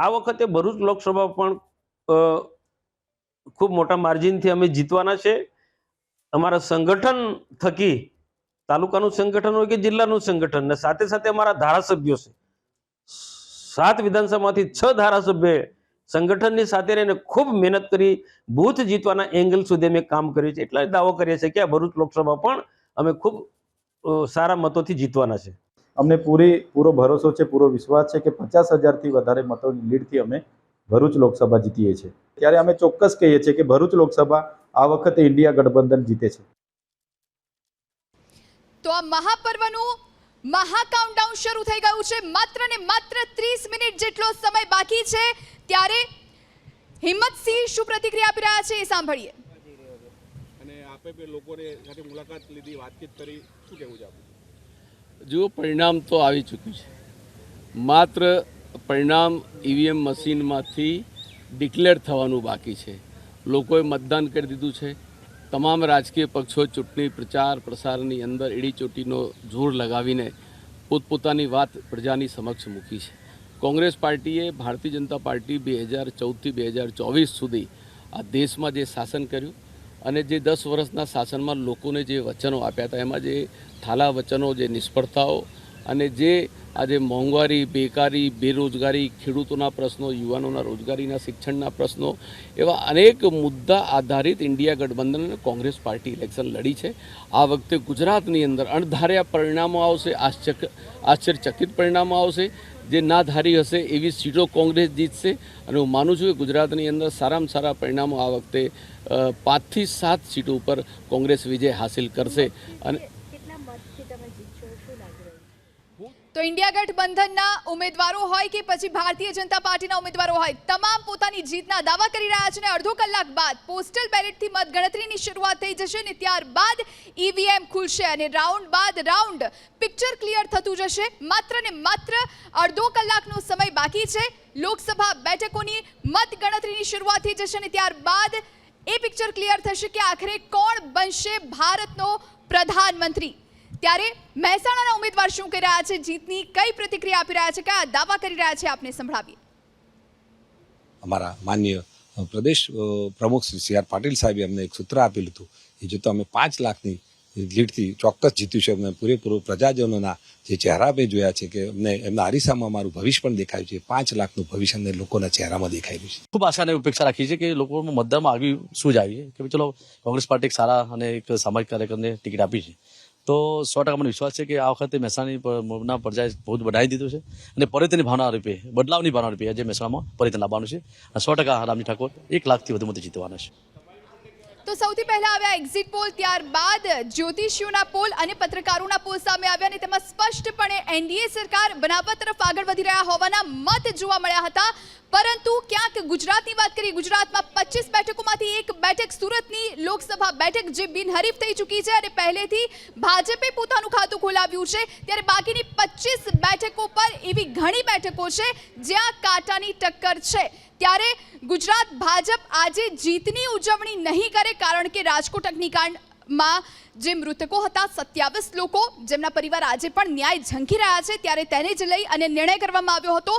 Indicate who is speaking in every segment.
Speaker 1: આ વખતે ભરૂચ લોકસભા પણ ખૂબ મોટા માર્જિનથી અમે જીતવાના છે. અમારા સંગઠન થકી, તાલુકાનું સંગઠન હોય કે જિલ્લાનું સંગઠન, ને સાથે સાથે અમારા ધારાસભ્યો છે. સાત વિધાનસભામાંથી છ ધારાસભ્ય સંગઠનની સાથે રહીને ખૂબ મહેનત કરી બૂથ જીતવાના એંગલ સુધી અમે કામ કર્યું છે. એટલે દાવો કરીએ છીએ કે આ ભરૂચ લોકસભા પણ અમે ખૂબ સારા મતોથી જીતવાના છે.
Speaker 2: અમને પૂરી પૂરો ભરોસો છે પૂરો વિશ્વાસ છે કે પચાસ હજારથી વધારે મતોની લીડથી અમે ભરૂચ લોકસભા જીતીએ છીએ. ત્યારે અમે ચોક્કસ કહીએ છીએ કે ભરૂચ લોકસભા આ વખતે ઇન્ડિયા ગઠબંધન જીતે છે.
Speaker 3: તો આ મહાપર્વનું મહા કાઉન્ટડાઉન શરૂ થઈ ગયું છે. માત્ર ને માત્ર 30 મિનિટ જેટલો સમય બાકી છે. ત્યારે હિંમતસિંહ શું પ્રતિક્રિયા આપી રહ્યા છે એ સાંભળીએ.
Speaker 4: અને આપે બે લોકોને સાથે મુલાકાત લીધી વાતચીત કરી. શું કહેવું છે
Speaker 5: જુઓ, પરિણામ તો આવી ચૂક્યું છે. માત્ર પરિણામ ઈવીએમ મશીનમાંથી ડિક્લેર થવાનું બાકી છે. લોકોએ મતદાન કરી દીધું છે. તમામ રાજકીય પક્ષો ચૂંટણી પ્રચાર પ્રસારની અંદર એડી ચોટીનો જોર લગાવીને પોતપોતાની વાત પ્રજાની સમક્ષ મૂકી છે. કોંગ્રેસ પાર્ટીએ ભારતીય જનતા પાર્ટી બે હજાર ચૌદથી બે હજાર ચોવીસ સુધી આ દેશમાં જે શાસન કર્યું અને જે દસ વર્ષના શાસનમાં લોકોને જે વચનો આપ્યા હતા, એમાં જે થાલા વચનો, જે નિષ્ફળતાઓ અને જે આજે મોંઘવારી, બેકારી, બેરોજગારી, ખેડૂતોના પ્રશ્નો, યુવાનોના રોજગારીના શિક્ષણના પ્રશ્નો, એવા અનેક મુદ્દા આધારિત ઇન્ડિયા ગઠબંધન અને કોંગ્રેસ પાર્ટી ઇલેક્શન લડી છે. આ વખતે ગુજરાતની અંદર અણધાર્યા પરિણામો આવશે, આશ્ચર્ય, આશ્ચર્યચકિત પરિણામો આવશે. જે ના ધારી હશે એવી સીટો કોંગ્રેસ જીતશે અને હું માનું છું કે ગુજરાતની અંદર સારામાં સારા પરિણામો આ વખતે પાંચથી સાત સીટો ઉપર કોંગ્રેસ વિજય હાસિલ કરશે. અને
Speaker 6: કેટલા મતથી તમે જીતશો શું લાગી રહ્યું છે
Speaker 3: તો ઇન્ડિયા ગઠબંધનના ઉમેદવારો હોય કે પછી ભારતીય જનતા પાર્ટીના ઉમેદવારો હોય, તમામ પોતાની જીતના દાવા કરી રહ્યા છે અને અડધો કલાક બાદ પોસ્ટલ બેલેટથી મતગણતરીની શરૂઆત થઈ જશે અને ત્યારબાદ ઈવીએમ ખુલશે અને રાઉન્ડ બાદ રાઉન્ડ પિક્ચર ક્લિયર થતું જશે. માત્ર ને માત્ર અડધો કલાકનો સમય બાકી છે. લોકસભા બેઠકોની મતગણતરીની શરૂઆત થઈ જશે અને ત્યારબાદ એ પિક્ચર ક્લિયર થશે કે આખરે કોણ બનશે ભારતનો પ્રધાનમંત્રી. ત્યારે મહેસાણાના ઉમેદવાર શું કરી રહ્યા છે? જીતની કઈ પ્રતિક્રિયા આપી રહ્યા છે? કયા દાવા કરી રહ્યા છે? આપને સંભળાવીએ.
Speaker 7: અમારા માન્ય પ્રદેશ પ્રમુખ શ્રી સી આર પાટીલ સાહેબે અમને એક સૂત્ર આપેલું હતું એ જો તો અમે પાંચ લાખની લીડથી ચોક્કસ જીત્યું છે. અમને પૂરેપૂરો પ્રજાજનોના જે ચહેરા મેં જોયા છે કે અમને એમના હરીસામાં અમારું ભવિષ્ય પણ દેખાયું છે. પાંચ લાખનું ભવિષ્ય અમને લોકોના ચહેરામાં દેખાઈ રહ્યું છે.
Speaker 8: ખૂબ આશાને અપેક્ષા રાખી છે કે લોકોમાં મતદારમાં આવી શું જ આવીએ કે ચલો કોંગ્રેસ પાર્ટી એક સારા અને એક સામાજિક કાર્યકરને ટિકિટ આપી છે. તો સો ટકા મને વિશ્વાસ છે કે આ વખતે મહેસાણાની પ્રજાએ બહુ બનાવી દીધું છે અને પરિતની ભાવના રૂપે, બદલાવની ભાવના રૂપે આજે મહેસાણામાં પરિતન લાવવાનું છે. અને સો ટકા રામજી ઠાકોર એક લાખથી વધુ મતે જીતવાના છે.
Speaker 3: તો સૌથી પહેલા આવ્યા એક્ઝિટ પોલ ત્યારબાદ જ્યોતિષીઓના પોલ અને પત્રકારોના પોલ સામે આવ્યા અને તેમાં સ્પષ્ટપણે એનડીએ સરકાર બનાવવા તરફ આગળ વધી રહ્યા હોવાના મત જોવા મળ્યા હતા. પરંતુ ક્યાંક ગુજરાતની વાત કરીએ, ગુજરાતમાં પચીસ બેઠકોમાંથી એક બેઠક સુરતની લોકસભા બેઠક જે બિનહરીફ થઈ ચૂકી છે અને પહેલેથી ભાજપે પોતાનું ખાતું ખોલાવ્યું છે. ત્યારે બાકીની પચીસ બેઠકો પર એવી ઘણી બેઠકો છે જ્યાં કાંટાની ટક્કર છે. ત્યારે ગુજરાત ભાજપ આજે જીતની ઉજવણી નહીં કરે કારણ કે રાજકોટ અગ્નિકાંડમાં જે મૃતકો હતા, સત્યાવીસ લોકો જેમના પરિવાર આજે પણ ન્યાય ઝંખી રહ્યા છે, ત્યારે તેને જ લઈ અને નિર્ણય કરવામાં આવ્યો હતો.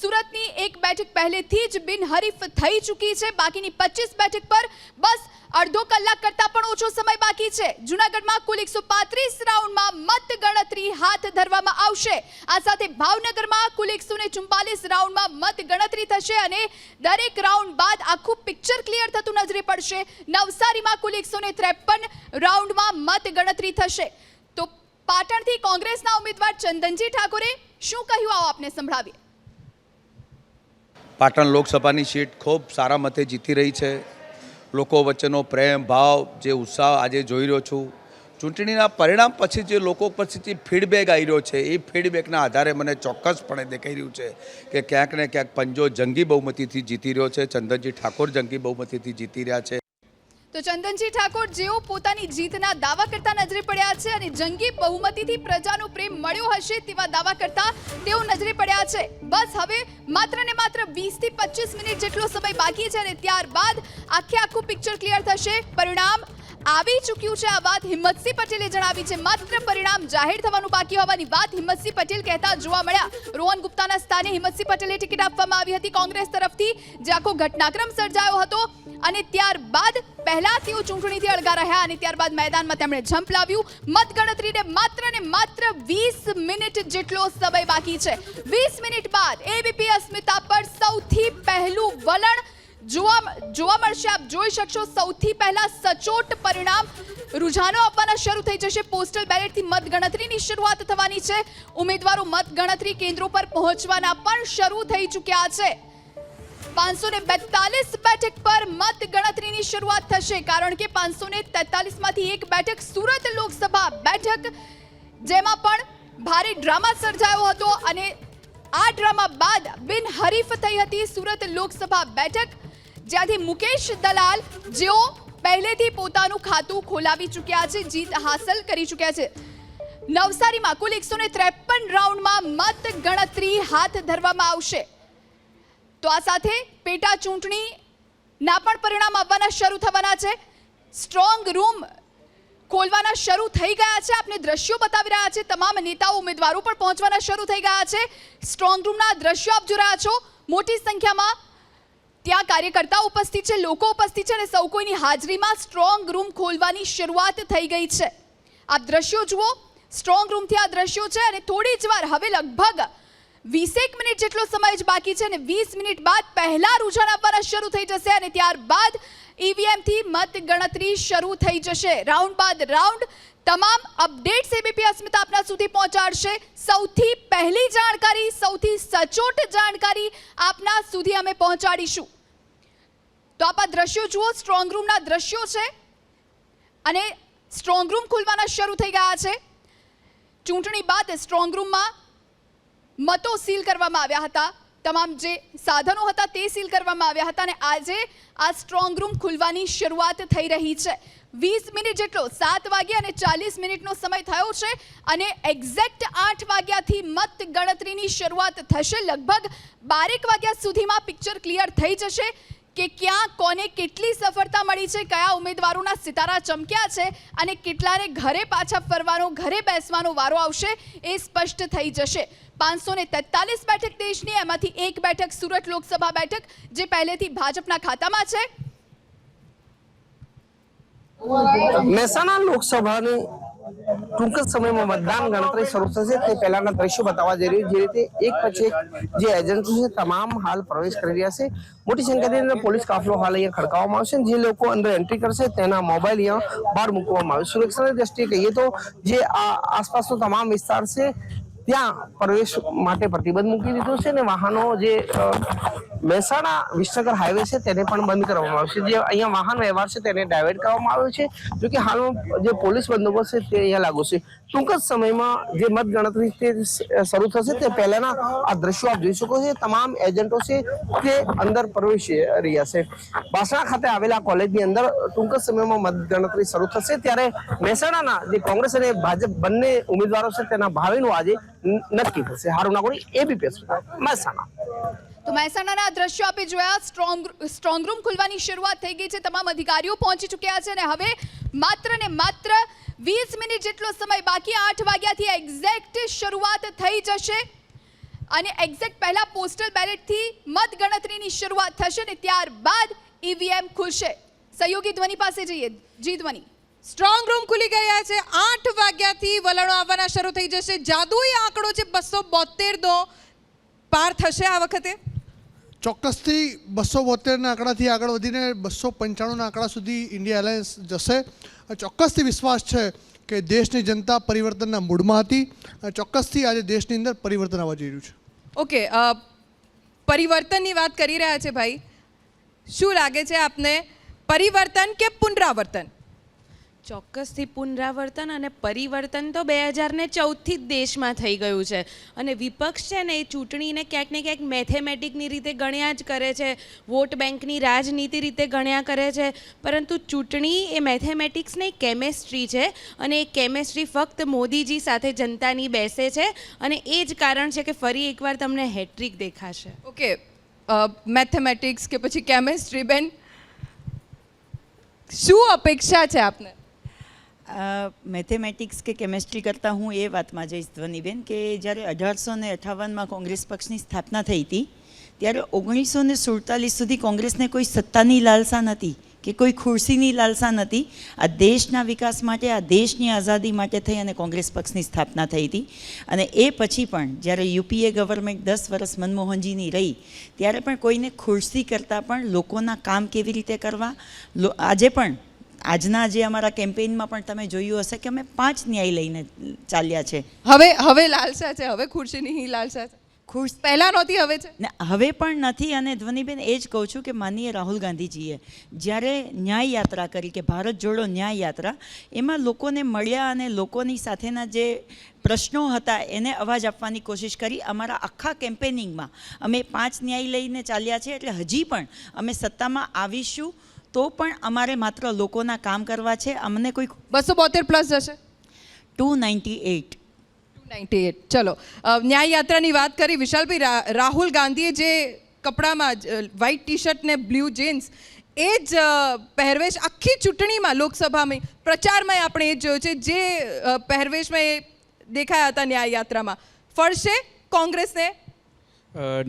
Speaker 3: સુરતની એક બેઠક પહેલેથી જ બિનહરીફ થઈ ચૂકી છે. બાકીની પચીસ બેઠક પર બસ અડધો કલાક કરતાં પણ ઓછો સમય બાકી છે. જૂનાગઢમાં કુલ એકસો પાંત્રીસ રાઉન્ડમાં મત ગણતરી હાથ ધરવામાં આવશે. આ સાથે ભાવનગરમાં કુલ એકસો ને ચુમ્બાલીસ રાઉન્ડમાં મત ગણતરી થશે અને દરેક રાઉન્ડ બાદ આખું પિક્ચર ક્લિયર થતું નજરે પડશે. નવસારીમાં કુલ એકસો ને ત્રેપન રાઉન્ડમાં મત ગણતરી થશે. તો પાટણથી કોંગ્રેસના ઉમેદવાર ચંદનજી ઠાકોરે શું કહ્યું આવો આપને સંભળાવીએ.
Speaker 9: પાટણ લોકસભાની સીટ ખૂબ સારા મતે જીતી રહી છે. લોકો વચ્ચેનો પ્રેમ, ભાવ, જે ઉત્સાહ આજે જોઈ રહ્યો છું. ચૂંટણીના પરિણામ પછી જે લોકો પછી જે ફીડબેક આવી રહ્યો છે, એ ફીડબેકના આધારે મને ચોક્કસપણે દેખાઈ રહ્યું છે કે ક્યાંક ને ક્યાંક પંજો જંગી બહુમતીથી જીતી રહ્યો છે, ચંદનજી ઠાકોર જંગી બહુમતીથી જીતી રહ્યા છે.
Speaker 3: તો ચંદનજી ઠાકોર, જેઓ પોતાની જીતના દાવા કરતા નજરે પડ્યા છે અને જંગી બહુમતીથી પ્રજાનો પ્રેમ મળ્યો હશે તેવા દાવા કરતા તેઓ નજરે પડ્યા છે. બસ હવે માત્ર ને માત્ર 20 થી 25 મિનિટ જેટલો સમય બાકી છે અને ત્યારબાદ આખે આખું પિક્ચર ક્લિયર થશે. પરિણામ આવી ચૂક્યું છે આ વાત હિંમતસિંહ પટેલે જણાવી છે. માત્ર પરિણામ જાહેર થવાનું બાકી હોવાની વાત હિંમતસિંહ પટેલ કહેતા જોવા મળ્યા. રોહન ગુપ્તાના સ્થાને હિંમતસિંહ પટેલે ટિકિટ આપવામાં આવી હતી. કોંગ્રેસ તરફથી જે આખો ઘટનાક્રમ સર્જાયો હતો અને ત્યારબાદ પહેલા તેઓ ચૂંટણીથી અળગા રહ્યા અને ત્યારબાદ મેદાનમાં તેમણે જંપ લાવ્યું. મતગણતરીને માત્ર ને માત્ર વીસ મિનિટ જેટલો સમય બાકી છે. વીસ મિનિટ બાદ એબીપી અસ્મિતા પર સૌથી પહેલું વલણ જોવા જોવા મળશે. આપ જોઈ શકશો સૌથી પહેલા સચોટ પરિણામ. રૂઝાનો આપવાના શરૂ થઈ જશે. પોસ્ટલ બેલેટથી મતગણતરીની શરૂઆત થવાની છે. ઉમેદવારો મતગણતરી કેન્દ્રો પર પહોંચવાના પણ શરૂ થઈ ચૂક્યા છે. પાંચસો ને બેતાલીસ બેઠક પર મત ગણતરીની શરૂઆત થશે. કારણ કે પાંચસો ને તેતાલીસમાંથી એક બેઠક સુરત લોકસભા બેઠક, જેમાં પણ ભારે ડ્રામા સર્જાયો હતો અને આ ડ્રામા બાદ બિનહરીફ થઈ હતી સુરત લોકસભા બેઠક. જ્યાંથી મુકેશ દલાલ જેઓ પહેલેથી પોતાનું ખાતું ખોલાવી ચૂક્યા છે, જીત હાંસલ કરી ચૂક્યા છે. નવસારીમાં કુલ એકસો ને ત્રેપન રાઉન્ડમાં મત ગણતરી હાથ ધરવામાં આવશે. તો આ સાથે પેટા ચૂંટણીના પણ પરિણામ આવવાના શરૂ થવાના છે. સ્ટ્રોંગ રૂમ ખોલવાના શરૂ થઈ ગયા છે. આપને દ્રશ્યો બતાવી રહ્યા છે. તમામ નેતાઓ ઉમેદવારો પણ પહોંચવાના શરૂ થઈ ગયા છે. સ્ટ્રોંગ રૂમના દ્રશ્યો આપ જોઈ રહ્યા છો. મોટી સંખ્યામાં ત્યાં કાર્યકર્તાઓ ઉપસ્થિત છે, લોકો ઉપસ્થિત છે અને સૌ કોઈની હાજરીમાં સ્ટ્રોંગ રૂમ ખોલવાની શરૂઆત થઈ ગઈ છે. આપ દ્રશ્યો જુઓ સ્ટ્રોંગ રૂમથી આ દ્રશ્યો છે અને થોડી જ વાર, હવે લગભગ વીસેક મિનિટ જેટલો સમય જ બાકી છે અને વીસ મિનિટ બાદ પહેલાં રૂઝાણ આપવાના શરૂ થઈ જશે અને ત્યારબાદ ઈવીએમથી મત ગણતરી શરૂ થઈ જશે. રાઉન્ડ બાદ રાઉન્ડ તમામ અપડેટ્સ એબીપી અસ્મિતા આપના સુધી પહોંચાડશે. સૌથી પહેલી જાણકારી, સૌથી સચોટ જાણકારી આપના સુધી અમે પહોંચાડીશું. તો આપ આ દ્રશ્યો જુઓ સ્ટ્રોંગ રૂમના દ્રશ્યો છે. અને સ્ટ્રોંગ રૂમ ખુલવાના શરૂ થઈ ગયા છે. ચૂંટણી બાદ સ્ટ્રોંગ રૂમમાં મતો સીલ કરવામાં આવ્યા હતા. તમામ જે સાધનો હતા તે સીલ કરવામાં આવ્યા હતા અને આજે આ સ્ટ્રોંગ રૂમ ખુલવાની શરૂઆત થઈ રહી છે. વીસ મિનિટ જેટલો, સાત વાગ્યા અને ચાલીસ મિનિટનો સમય થયો છે અને એક્ઝેક્ટ આઠ વાગ્યાથી મત ગણતરીની શરૂઆત થશે. લગભગ બારેક વાગ્યા સુધીમાં પિક્ચર ક્લિયર થઈ જશે. કે ક્યાં, કોને કેટલી સફળતા મળી છે, કયા ઉમેદવારોના સિતારા ચમક્યા છે અને કેટલાને ઘરે પાછા ફરવાનો, ઘરે બેસવાનો વારો આવશે એ સ્પષ્ટ થઈ જશે. પાંચસો ને તેતાલીસ બેઠક દેશની, એમાંથી એક બેઠક સુરત લોકસભા બેઠક, જે પહેલેથી ભાજપના ખાતામાં છે.
Speaker 10: મહેસાણા લોકસભાની ટૂંક જ સમયમાં મતદાન ગણતરી શરૂ થશે. તે પહેલાના દ્રશ્યો બતાવવા જઈ રહ્યું જે રીતે એક પછી એક જે એજન્ટો છે, તમામ હાલ પ્રવેશ કરી રહ્યા છે. મોટી સંખ્યાની અંદર પોલીસ કાફલો હાલ અહીંયા ખડકાવવામાં આવશે જે લોકો અંદર એન્ટ્રી કરશે, તેના મોબાઈલ અહીંયા બહાર મૂકવામાં આવશે. સુરક્ષાની દ્રષ્ટિએ કહીએ તો જે આ આસપાસનો તમામ વિસ્તાર છે ત્યાં પ્રવેશ માટે પ્રતિબંધ મૂકી દીધો છે અને વાહનો જે મહેસાણા વિસનગર હાઈવે છે તેને પણ બંધ કરવામાં આવશે. જે અહીંયા વાહન વ્યવહાર છે તેને ડાયવર્ટ કરવામાં આવ્યો છે. જોકે હાલમાં જે પોલીસ બંદોબસ્ત છે તે અહીંયા લાગુ છે. ટૂંક જ સમયમાં જે મત ગણતરી તે શરૂ થશે તે પહેલાના આ દ્રશ્યો આપ જોઈ શકો છો. તમામ એજન્ટો છે તે અંદર પ્રવેશી રહ્યા છે. બાસણા ખાતે આવેલા કોલેજની અંદર ટૂંક જ સમયમાં મત ગણતરી શરૂ થશે. ત્યારે મહેસાણાના જે કોંગ્રેસ અને ભાજપ બંને ઉમેદવારો છે તેના ભાવિનું આજે નક્કી થશે. હારું નાગોડી એબીપી મહેસાણા.
Speaker 3: તો મહેસાણાના દ્રશ્યો આપે જોયા. સ્ટ્રોંગ સ્ટ્રોંગ રૂમ ખુલવાની શરૂઆત થઈ ગઈ છે. તમામ અધિકારીઓ પહોંચી ચૂક્યા છે અને હવે માત્ર ને માત્ર વીસ મિનિટ જેટલો સમય બાકી, આઠ વાગ્યાથી એક્ઝેક્ટ શરૂઆત થઈ જશે. અને એક્ઝેક્ટ પહેલા પોસ્ટલ બેલેટથી મત ગણતરીની શરૂઆત થશે ને ત્યારબાદ ઈવીએમ ખુલશે. સહયોગી ધ્વનિ પાસે જઈએ. જી ધ્વનિ.
Speaker 11: સ્ટ્રોંગ રૂમ ખુલી ગયા છે. આઠ વાગ્યાથી વલણો આવવાના શરૂ થઈ જશે. જાદુઈ આંકડો છે બસો બોતેરનો પાર થશે આ વખતે?
Speaker 12: ચોક્કસથી બસો બોતેરના આંકડાથી આગળ વધીને બસો પંચાણુંના આંકડા સુધી ઇન્ડિયા એલાયન્સ જશે. ચોક્કસથી વિશ્વાસ છે કે દેશની જનતા પરિવર્તનના મૂડમાં હતી. ચોક્કસથી આજે દેશની અંદર પરિવર્તન આવવા જઈ રહ્યું છે.
Speaker 11: ઓકે પરિવર્તનની વાત કરી રહ્યા છે ભાઈ. શું લાગે છે આપને? પરિવર્તન કે પુનરાવર્તન?
Speaker 6: ચોક્કસથી પુનરાવર્તન અને પરિવર્તન તો બે હજાર ને ચૌદથી જ દેશમાં થઈ ગયું છે. અને વિપક્ષ છે ને એ ચૂંટણીને ક્યાંક ને ક્યાંક મેથેમેટિકની રીતે ગણ્યા જ કરે છે. વોટ બેંકની રાજનીતિ રીતે ગણ્યા કરે છે. પરંતુ ચૂંટણી એ મેથેમેટિક્સ નહીં, કેમેસ્ટ્રી છે. અને એ કેમેસ્ટ્રી ફક્ત મોદીજી સાથે જનતાની બેસે છે. અને એ જ કારણ છે કે ફરી એકવાર તમને હેટ્રિક દેખાશે.
Speaker 11: ઓકે મેથેમેટિક્સ કે પછી કેમેસ્ટ્રી બેન, શું અપેક્ષા છે આપને?
Speaker 13: મેથેમેટિક્સ કે કેમેસ્ટ્રી કરતાં હું એ વાતમાં જઈશ ધ્વનિબેન, કે જ્યારે અઢારસો ને અઠાવનમાં કોંગ્રેસ પક્ષની સ્થાપના થઈ હતી, ત્યારે ઓગણીસો ને સુડતાલીસ સુધી કોંગ્રેસને કોઈ સત્તાની લાલસા નથી કે કોઈ ખુરશીની લાલસા નથી આ દેશના વિકાસ માટે, આ દેશની આઝાદી માટે થઈ અને કોંગ્રેસ પક્ષની સ્થાપના થઈ હતી. અને એ પછી પણ, જ્યારે યુપીએ ગવર્મેન્ટ દસ વર્ષ મનમોહનજીની રહી, ત્યારે પણ કોઈને ખુરશી કરતાં પણ લોકોના કામ કેવી રીતે કરવા? આજે પણ આજના જે અમારા કેમ્પેઇનમાં પણ તમે જોયું હશે કે અમે પાંચ ન્યાય લઈને ચાલ્યા છે.
Speaker 11: હવે હવે લાલસા છે હવે ખુરશીની લાલસા છે.
Speaker 13: ખુશ
Speaker 11: પહેલાં નહોતી હવે છે.
Speaker 13: ને હવે પણ નથી અને ધ્વનિબેન એ જ કહું છું કે માનીએ રાહુલ ગાંધીજીએ જ્યારે ન્યાય યાત્રા કરી કે ભારત જોડો ન્યાય યાત્રા એમાં લોકોને મળ્યા અને લોકોની સાથેના જે પ્રશ્નો હતા એને અવાજ આપવાની કોશિશ કરી. અમારા આખા કેમ્પેનિંગમાં અમે પાંચ ન્યાય લઈને ચાલ્યા છે એટલે હજી પણ અમે સત્તામાં આવીશું. તો પણ અમારે માત્ર લોકોના કામ કરવા છે. અમને કોઈ
Speaker 11: બસો બોતેર પ્લસ જશે?
Speaker 13: Two ninety eight.
Speaker 11: Ninety eight. ચલો ન્યાય યાત્રાની વાત કરી. વિશાલભાઈ રાહુલ ગાંધીએ જે કપડામાં વ્હાઇટ ટી શર્ટ ને બ્લુ જીન્સ એ જ પહેરવેશ આખી ચૂંટણીમાં લોકસભામાં પ્રચારમાં આપણે એ જ જોયું છે. જે પહેરવેશમાં એ દેખાયા હતા ન્યાય યાત્રામાં ફળશે કોંગ્રેસને?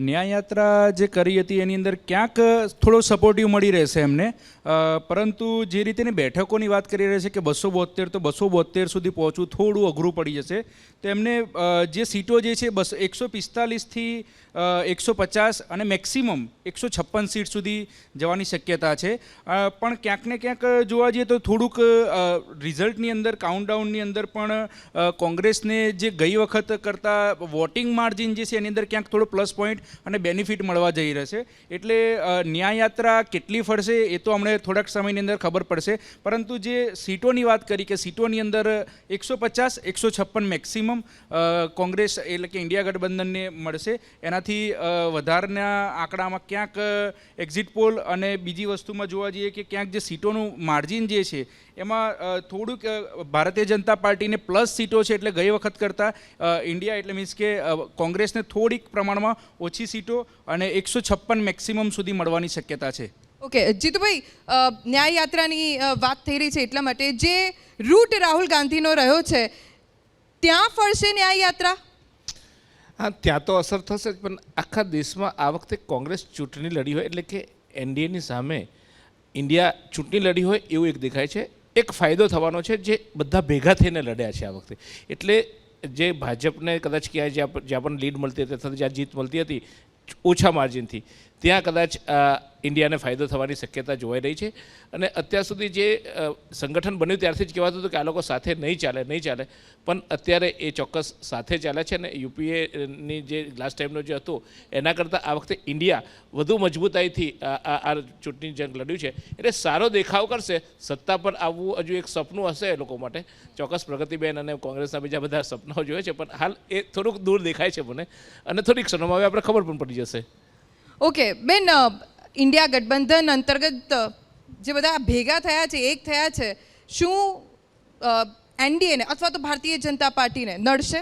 Speaker 14: ન્યાય યાત્રા જે કરી હતી એની અંદર ક્યાંક થોડો સપોર્ટિવ મળી રહેશે એમને. પરંતુ જે રીતેની બેઠકોની વાત કરી રહ્યા છે કે બસો બોતેર, તો બસો બોતેર સુધી પહોંચવું થોડું અઘરું પડી જશે. તેમને જે સીટો જે છે, બસ એકસો પિસ્તાલીસથી એકસો પચાસ અને મેક્સિમમ એકસો છપ્પન સીટ સુધી જવાની શક્યતા છે. પણ ક્યાંક ને ક્યાંક જોવા જઈએ તો થોડુંક રિઝલ્ટની અંદર કાઉન્ટડાઉનની અંદર પણ કોંગ્રેસને જે ગઈ વખત કરતાં વોટિંગ માર્જિન જે છે, એની અંદર ક્યાંક થોડો પ્લસ પોઈન્ટ અને બેનિફિટ મળવા જઈ રહેશે એટલે ન્યાયયાત્રા ન્યાય યાત્રા કેટલી ફરશે એ તો હમણે થોડાક સમયની અંદર ખબર પડશે. પરંતુ જે સીટોની વાત કરી કે સીટોની અંદર એકસો પચાસ, એકસો છપ્પન મેક્સિમમ કોંગ્રેસ એટલે કે ઇન્ડિયા ગઠબંધનને મળશે. એનાથી વધારના આંકડામાં ક્યાંક એક્ઝિટ પોલ અને બીજી વસ્તુમાં જોવા જઈએ કે ક્યાંક જે સીટોનું માર્જિન જે છે, એમાં થોડુંક ભારતીય જનતા પાર્ટીને પ્લસ સીટો છે એટલે ગઈ વખત કરતાં ઇન્ડિયા એટલે મીન્સ કે કોંગ્રેસને થોડીક પ્રમાણમાં ઓછી સીટો અને એકસો છપ્પન મેક્સિમમ સુધી મળવાની શક્યતા છે.
Speaker 11: ઓકે જીતુભાઈ અ, ન્યાય યાત્રાની વાત થઈ રહી છે એટલા માટે. જે રૂટ રાહુલ ગાંધીનો રહ્યો છે ત્યાં ફરશે ન્યાય યાત્રા
Speaker 15: હા ત્યાં તો અસર થશે જ પણ આખા દેશમાં આ વખતે કોંગ્રેસ ચૂંટણી લડી હોય એટલે કે એનડીએની સામે ઇન્ડિયા ચૂંટણી લડી હોય એવું એક દેખાય છે. એક ફાયદો થવાનો છે જે બધા ભેગા થઈને લડ્યા છે આ વખતે. એટલે જે ભાજપને કદાચ ક્યાંય જ્યાં પણ લીડ મળતી હતી અથવા જ્યાં જીત મળતી હતી ઓછા માર્જિનથી ત્યાં કદાચ ઇન્ડિયાને ફાયદો થવાની શક્યતા જોવાઈ રહી છે. અને અત્યાર સુધી જે સંગઠન બન્યું ત્યારથી જ કહેવાતું હતું કે આ લોકો સાથે નહીં ચાલે નહીં ચાલે. પણ અત્યારે એ ચોક્કસ સાથે ચાલે છે અને યુપીએની જે લાસ્ટ ટાઈમનો જે હતો, એના કરતાં આ વખતે ઇન્ડિયા વધુ મજબૂતાઈથી આ ચૂંટણી જંગ લડ્યું છે. એટલે સારો દેખાવ કરશે, સત્તા પર આવવું હજુ એક સપનું હશે એ લોકો માટે. ચોક્કસ પ્રગતિબેન અને કોંગ્રેસના બીજા બધા સપનાઓ જોઈએ છે, પણ હાલ એ થોડુંક દૂર દેખાય છે મને. અને થોડીક ક્ષણોમાં હવે આપણે ખબર પણ પડી જશે.
Speaker 11: ઓકે બેન ઇન્ડિયા ગઠબંધન અંતર્ગત જે બધા ભેગા થયા છે, એક થયા છે, શું એનડીએને અથવા તો ભારતીય જનતા પાર્ટીને નડશે?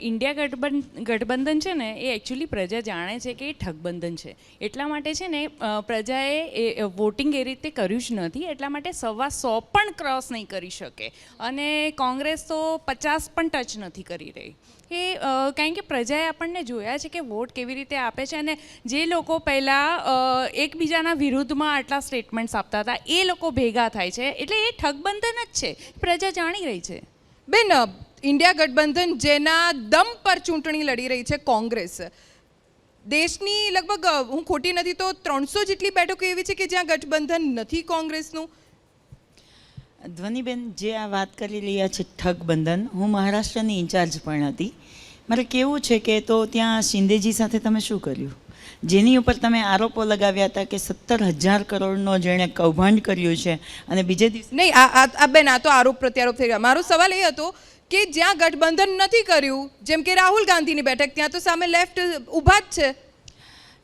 Speaker 6: ઇન્ડિયા ગઠબંધન ગઠબંધન છે ને, એ એકચ્યુઅલી પ્રજા જાણે છે કે એ ઠગબંધન છે. એટલા માટે છે ને પ્રજાએ એ વોટિંગ એ રીતે કર્યું જ નથી, એટલા માટે સવા સો પણ ક્રોસ નહીં કરી શકે. અને કોંગ્રેસ તો પચાસ પણ ટચ નથી કરી રહી. એ કારણ કે પ્રજાએ આપણને જોયા છે કે વોટ કેવી રીતે આપે છે અને જે લોકો પહેલાં એકબીજાના વિરુદ્ધમાં આટલા સ્ટેટમેન્ટ્સ આપતા હતા, એ લોકો ભેગા થાય છે. એટલે એ ઠગબંધન જ છે. પ્રજા જાણી રહી છે.
Speaker 11: બેન ઇન્ડિયા ગઠબંધન જેના દમ પર ચૂંટણી લડી રહી છે કોંગ્રેસ. દેશની લગભગ હું ખોટી નથી તો ત્રણસો જેટલી બેઠકો એવી છે કે જ્યાં ગઠબંધન નથી કોંગ્રેસનું?
Speaker 13: ધ્વનિબેન જે આ વાત કરી રહ્યા છે ઠગબંધન હું મહારાષ્ટ્રની ઇન્ચાર્જ પણ હતી. મારે કેવું છે કે તો ત્યાં શિંદેજી સાથે તમે શું કર્યું? જેની ઉપર તમે આરોપો લગાવ્યા હતા કે સત્તર હજાર કરોડનો જેણે કૌભાંડ કર્યું છે અને બીજે દિવસે
Speaker 11: નહીં આ બેન આ તો આરોપ પ્રત્યારોપ થઈ ગયા. મારો સવાલ એ હતો કે જ્યાં ગઠબંધન નથી કર્યું, જેમ કે રાહુલ ગાંધીની બેઠક, ત્યાં તો સામે લેફ્ટ ઊભા જ છે.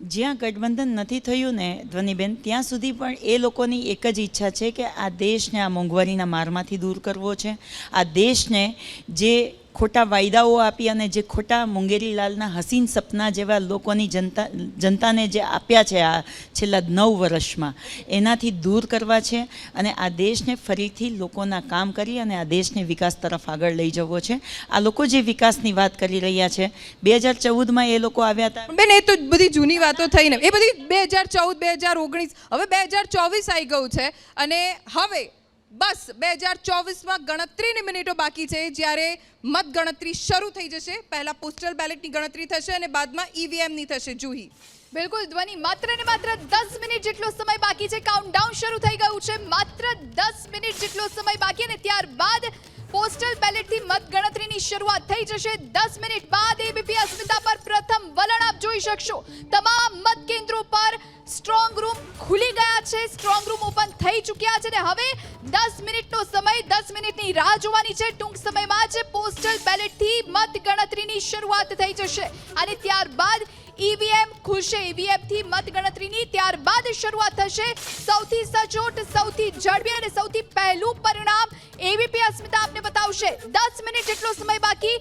Speaker 13: જ્યાં ગઠબંધન નથી થયું ને, ધ્વનિબેન, ત્યાં સુધી પણ એ લોકોની એક જ ઈચ્છા છે કે આ દેશને આ મોંઘવારીના મારમાંથી દૂર કરવો છે. આ દેશને જે ખોટા વાયદાઓ આપી અને જે ખોટા મુંગેરીલાલના હસીન સપના જેવા લોકોની જનતા, જનતાને જે આપ્યા છે આ છેલ્લા નવ વર્ષમાં, એનાથી દૂર કરવા છે અને આ દેશને ફરીથી લોકોના કામ કરી અને આ દેશને વિકાસ તરફ આગળ લઈ જવો છે. આ લોકો જે વિકાસની વાત કરી રહ્યા છે, બે હજાર ચૌદમાં એ લોકો આવ્યા હતા.
Speaker 11: બેન, એ તો બધી જૂની વાતો થઈને, એ બધી બે હજાર ચૌદ, બે હજાર ઓગણીસ, હવે બે હજાર ચોવીસ આવી ગયું છે અને હવે બસ, બે હજાર ચોવીસમાં ગણતરીની મિનિટો બાકી છે જ્યારે મતગણતરી શરૂ થઈ જશે. પહેલાં પોસ્ટલ બેલેટની ગણતરી થશે અને બાદમાં ઈવીએમની થશે જુહી.
Speaker 3: બિલકુલ, ધ્વનિ માત્ર ને માત્ર દસ મિનિટ જેટલો સમય બાકી છે. કાઉન્ટડાઉન શરૂ થઈ ગયું છે. માત્ર દસ મિનિટ જેટલો સમય બાકી અને ત્યારબાદ પોસ્ટલ બેલેટથી મતગણતરીની શરૂઆત થઈ જશે. દસ મિનિટ બાદ એબીપી અસ્મિતા પર પ્રથમ વલણ આપ જોઈ શકશો. તમામ મત કેન્દ્રો પર સ્ટ્રોંગ રૂમ ખુલી ગયા છે. સ્ટ્રોંગ રૂમ ઓપન થઈ ચૂક્યા છે અને હવે દસ મિનિટનો સમય, દસ મિનિટની રાહ જોવાની છે. ટૂંક સમયમાં જ પોસ્ટલ બેલેટથી મત ગણતરીની શરૂઆત થઈ જશે. અને ત્યારબાદ ઈવીએમ ખુલશે ઈવીએમથી મત ગણતરીની ત્યારબાદ શરૂઆત થશે. સૌથી સચોટ, સૌથી ઝડપી અને સૌથી પહેલું પરિણામ એવીપી અસ્મિતા આપને બતાવશે. દસ મિનિટ જેટલો સમય બાકી.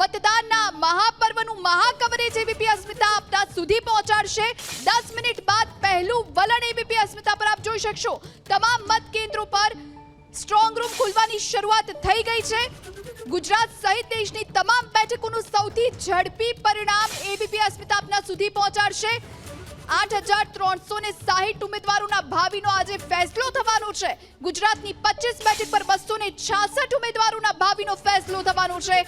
Speaker 3: મતદાનના મહાપર્વનું મહાકવરેજ એબીપી અસ્મિતા આપના સુધી પહોંચાડશે. દસ મિનિટ બાદ પહેલું વલણ એબીપી અસ્મિતા પર આપ જોઈ શકશો. તમામ મત કેન્દ્રો પર સ્ટ્રોંગ રૂમ ખુલવાની શરૂઆત થઈ ગઈ છે. ગુજરાત સહિત દેશની તમામ બેઠકોનું સૌથી ઝડપી પરિણામ એબીપી અસ્મિતા આપના સુધી પહોંચાડશે. આઠ હજાર ત્રણસો ને સાહીઠ ઉમેદવારોના ભાવિનો આજે ફેસલો થવાનો છે. ગુજરાતની પચીસ બેઠક પર બસો ને છાસઠ ઉમેદવારોના ભાવિનો ફેસલો થવાનો છે.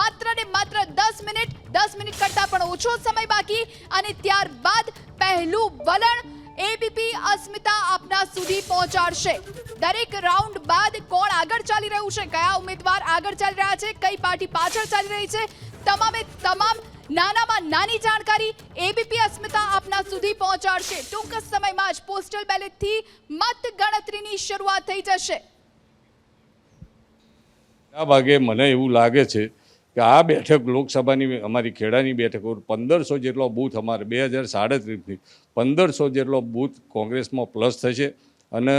Speaker 3: માત્ર ને માત્ર દસ મિનિટ દસ મિનિટ કરતા પણ ઓછો સમય બાકી અને ત્યારબાદ પહેલું વલણ એબીપી અસ્મિતા આપના સુધી પહોંચાડશે. દરેક રાઉન્ડ બાદ કોણ આગળ ચાલી રહ્યું છે? કયા ઉમેદવાર આગળ ચાલી રહ્યા છે? કઈ પાર્ટી પાછળ ચાલી રહી છે? તમામે તમામ નાનામાં નાની જાણકારી એબીપી અસ્મિતા આપના સુધી પહોંચાડશે. ટૂંક સમયમાં જ પોસ્ટલ બેલેટથી મત ગણતરીની શરૂઆત થઈ જશે.
Speaker 16: આ ભાગે મને એવું લાગે છે કે આ બેઠક લોકસભાની, અમારી ખેડાની બેઠક પંદરસો જેટલો બૂથ અમારે, બે હજાર સાડત્રીસથી પંદરસો જેટલો બૂથ કોંગ્રેસમાં પ્લસ થશે અને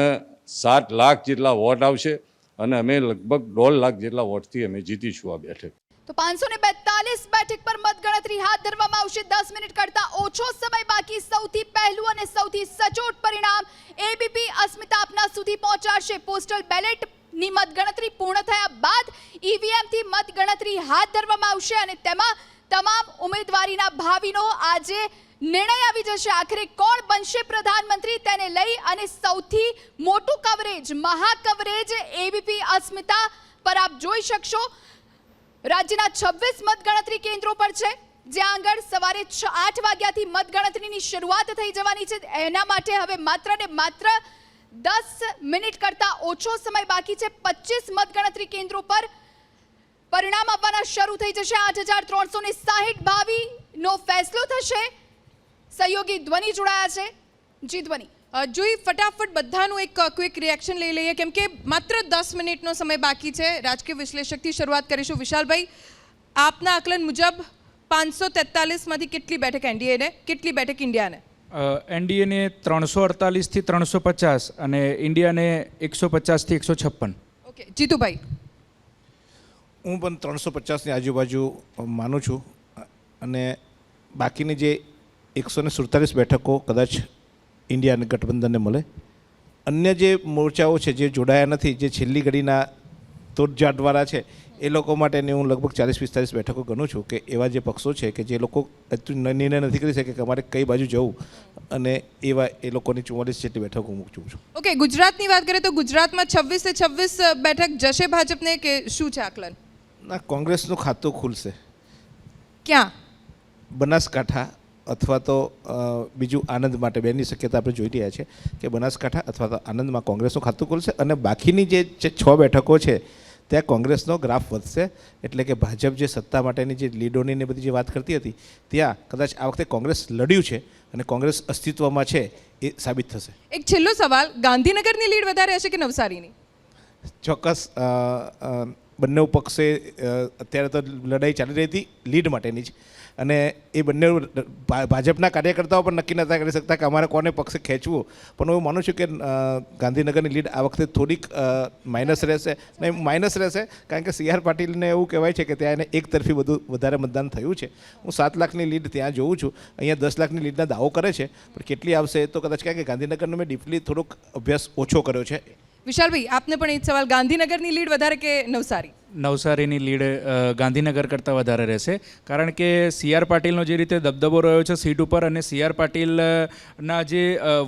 Speaker 16: સાત લાખ જેટલા વોટ આવશે અને અમે લગભગ દોઢ લાખ જેટલા વોટથી અમે જીતીશું આ બેઠક.
Speaker 3: તો પાંચસો ને બેતાલીસ બેઠક પર મતગણતરી હાથ ધરવામાં આવશે. દસ મિનિટ કરતા ઓછો સમય બાકી. સૌથી પહેલું અને સૌથી સચોટ પરિણામ એબીપી અસ્મિતા આપના સુધી પહોંચાડશે. પોસ્ટલ બેલેટ ની મતગણતરી પૂર્ણ થયા બાદ ઈવીએમથી મતગણતરી હાથ ધરવામાં આવશે અને તેમાં તમામ ઉમેદવારીના ભાવિનો આજે નિર્ણય આવી જશે. આખરે કોણ બનશે પ્રધાનમંત્રી તેને લઈ અને સૌથી મોટું કવરેજ મહા કવરેજ એબીપી અસ્મિતા પર આપ જોઈ શકશો. રાજ્યના છવ્વીસ મતગણતરી કેન્દ્રો પર છે. જ્યાં આગળ સવારે છ આઠ વાગ્યાથી મતગણતરીની શરૂઆત થઈ જવાની છે. એના માટે હવે માત્ર ને માત્ર દસ મિનિટ કરતા ઓછો સમય બાકી છે. પચીસ મતગણતરી કેન્દ્રો પર પરિણામ આપવાના શરૂ થઈ જશે. આઠ હજાર ત્રણસો ને સાહીઠ ભાવિનો ફેસલો થશે. સહયોગી ધ્વનિ જોડાયા છે. જી ધ્વનિ.
Speaker 11: જોઈ ફટાફટ બધાનું એક ક્વિક રિએક્શન લઈ લઈએ. કેમ કે માત્ર દસ મિનિટનો સમય બાકી છે. રાજકીય વિશ્લેષકથી શરૂઆત કરીશું. વિશાલભાઈ, આપના આકલન મુજબ પાંચસો તેતાલીસમાંથી કેટલી બેઠક એનડીએને કેટલી બેઠક ઇન્ડિયાને
Speaker 14: એનડીએને ત્રણસો અડતાલીસથી ત્રણસો પચાસ અને ઇન્ડિયાને એકસો પચાસથી એકસો છપ્પન.
Speaker 11: ઓકે જીતુભાઈ.
Speaker 15: હું પણ ત્રણસો પચાસની આજુબાજુ માનું છું અને બાકીની જે એકસો ને સુડતાલીસ બેઠકો કદાચ ઇન્ડિયાને ગઠબંધનને મળે. અન્ય જે મોરચાઓ છે જે જોડાયા નથી જે છેલ્લી ઘડીના તોડજાટવાળા છે એ લોકો માટેની હું લગભગ ચાલીસ પિસ્તાલીસ બેઠકો ગણું છું કે એવા જે પક્ષો છે કે જે લોકો નિર્ણય નથી કરી શકે કે અમારે કઈ બાજુ જવું અને એવા એ લોકોની ચુમ્માલીસ જેટલી બેઠકો હું મૂકું છું.
Speaker 11: ઓકે ગુજરાતની વાત કરીએ તો ગુજરાતમાં છવ્વીસે છવ્વીસ બેઠક જશે ભાજપને કે શું છે આકલન?
Speaker 15: ના કોંગ્રેસનું ખાતું ખુલશે.
Speaker 11: ક્યાં?
Speaker 15: બનાસકાંઠા અથવા તો બીજું આનંદ માટે બેની શક્યતા આપણે જોઈ રહ્યા છે કે બનાસકાંઠા અથવા તો આનંદમાં કોંગ્રેસનું ખાતું ખુલશે અને બાકીની જે છ બેઠકો છે ત્યાં કોંગ્રેસનો ગ્રાફ વધશે. એટલે કે ભાજપ જે સત્તા માટેની જે લીડોની ને બધી જે વાત કરતી હતી ત્યાં કદાચ આ વખતે કોંગ્રેસ લડ્યું છે અને કોંગ્રેસ અસ્તિત્વમાં છે એ સાબિત થશે.
Speaker 11: એક છેલ્લો સવાલ ગાંધીનગરની લીડ વધારે હશે કે નવસારીની?
Speaker 15: ચોક્કસ બંને પક્ષે અત્યારે તો લડાઈ ચાલી રહી હતી લીડ માટેની જ. અને એ બંને ભાજપના કાર્યકર્તાઓ પણ નક્કી નહોતા કરી શકતા કે અમારે કોને પક્ષે ખેંચવું. પણ હું માનું છું કે ગાંધીનગરની લીડ આ વખતે થોડીક માઇનસ રહેશે. નહીં માઇનસ રહેશે, કારણ કે સી આર પાટીલને એવું કહેવાય છે કે ત્યાં એને એક તરફી વધુ, વધારે મતદાન થયું છે. હું સાત લાખની લીડ ત્યાં જોઉં છું. અહીંયા દસ લાખની લીડના દાવો કરે છે, પણ કેટલી આવશે તો કદાચ કારણ કે ગાંધીનગરનો મેં ડીપલી થોડોક અભ્યાસ ઓછો કર્યો છે.
Speaker 11: વિશાલભાઈ, આપને પણ એ જ સવાલ. ગાંધીનગરની લીડ વધારે કે નવસારી?
Speaker 14: નવસારીની લીડ ગાંધીનગર કરતાં વધારે રહેશે. કારણ કે સી આર પાટીલનો જે રીતે દબદબો રહ્યો છે સીટ ઉપર અને સી આર પાટીલના જે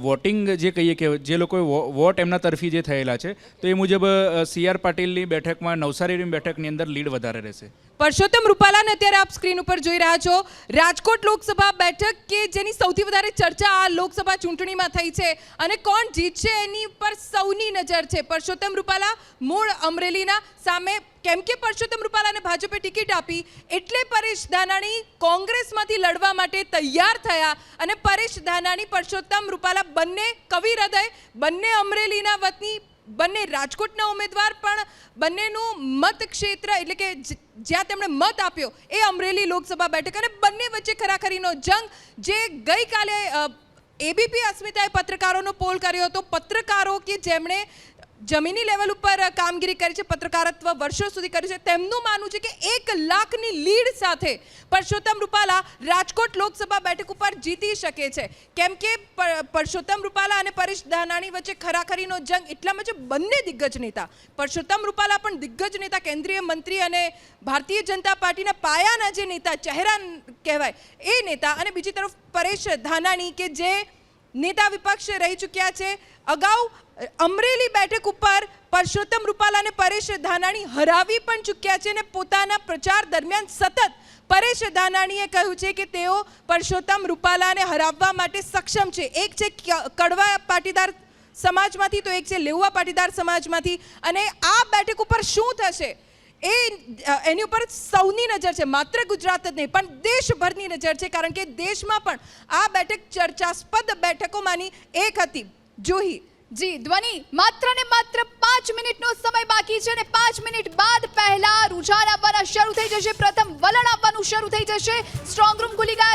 Speaker 14: વોટિંગ જે કહીએ કે જે લોકોએ વોટ એમના તરફી જે થયેલા છે, તો એ મુજબ સી આર પાટીલની બેઠકમાં નવસારીની બેઠકની અંદર લીડ વધારે રહેશે.
Speaker 11: પરસોત્તમ રૂપાલાને અત્યારે આપ સ્ક્રીન ઉપર જોઈ રહ્યા છો. રાજકોટ લોકસભા બેઠક કે જેની સૌથી વધારે ચર્ચા આ લોકસભા ચૂંટણીમાં થઈ છે અને કોણ જીતશે એની પર સૌની નજર છે. પરસોત્તમ રૂપાલા, મૂળ અમરેલીના સામે કેમ કે પરસોત્તમ રૂપાલાને ભાજપે ટિકિટ આપી, એટલે પરેશ ધાનાણી કોંગ્રેસમાંથી લડવા માટે તૈયાર થયા અને પરેશ ધાનાણી, પરસોત્તમ રૂપાલા બંને કવિ હૃદય, બંને અમરેલીના વતની, બંને રાજકોટના ઉમેદવાર પણ બંનેનું મત ક્ષેત્ર એટલે કે જ્યાં તેમણે મત આપ્યો એ અમરેલી લોકસભા બેઠક અને બંને વચ્ચે ખરાખરીનો જંગ જે ગઈકાલે એબીપી અસ્મિતાએ પત્રકારોનો પોલ કર્યો હતો. પત્રકારો કે જેમણે જમીની લેવલ ઉપર કામગીરી કરી છે, પત્રકારત્વ વર્ષો સુધી કર્યું છે. તેમનું માનવું છે કે એક લાખની લીડ સાથે પરસોત્તમ રૂપાલા રાજકોટ લોકસભા બેઠક ઉપર જીતી શકે છે. કેમ કે પર- પરસોત્તમ રૂપાલા અને પરેશ ધાનાણી વચ્ચે ખરાખરીનો જંગ એટલામાં છે, બંને દિગ્ગજ નેતા. પરસોત્તમ રૂપાલા પણ દિગ્ગજ નેતા, કેન્દ્રીય મંત્રી અને ભારતીય જનતા પાર્ટીના પાયાના જે નેતા ચહેરા કહેવાય, એ નેતા અને બીજી તરફ પરેશ ધાનાણી કે જે નેતા વિપક્ષ રહી ચૂક્યા છે. અગાઉ અમરેલી બેઠક ઉપર પરસોત્તમ રૂપાલા અને પરેશ ધાનાણી હરાવી પણ ચૂક્યા છે અને પોતાના પ્રચાર દરમિયાન સતત પરેશ ધાનાણીએ કહ્યું છે કે તેઓ પરસોત્તમ રૂપાલાને હરાવવા માટે સક્ષમ છે. એક છે કડવા પાટીદાર સમાજમાંથી, તો એક છે લેઉવા પાટીદાર સમાજમાંથી. અને આ બેઠક ઉપર શું થશે? એ એની ઉપર સૌની નજર છે. માત્ર ગુજરાત જ નહીં, પણ દેશભરની નજર છે. કારણ કે દેશમાં પણ આ બેઠક ચર્ચાસ્પદ બેઠકોમાંની એક હતી. જોહી.
Speaker 3: જી, ધ્વનિ માત્ર ને માત્ર પાંચ મિનિટનો સમય બાકી છે અને પાંચ મિનિટ બાદ પહેલા રુઝાન આપવાના શરૂ થઈ જશે. પ્રથમ વલણ આપવાનું શરૂ થઈ જશે. સ્ટ્રોંગ રૂમ ખુલી ગયા.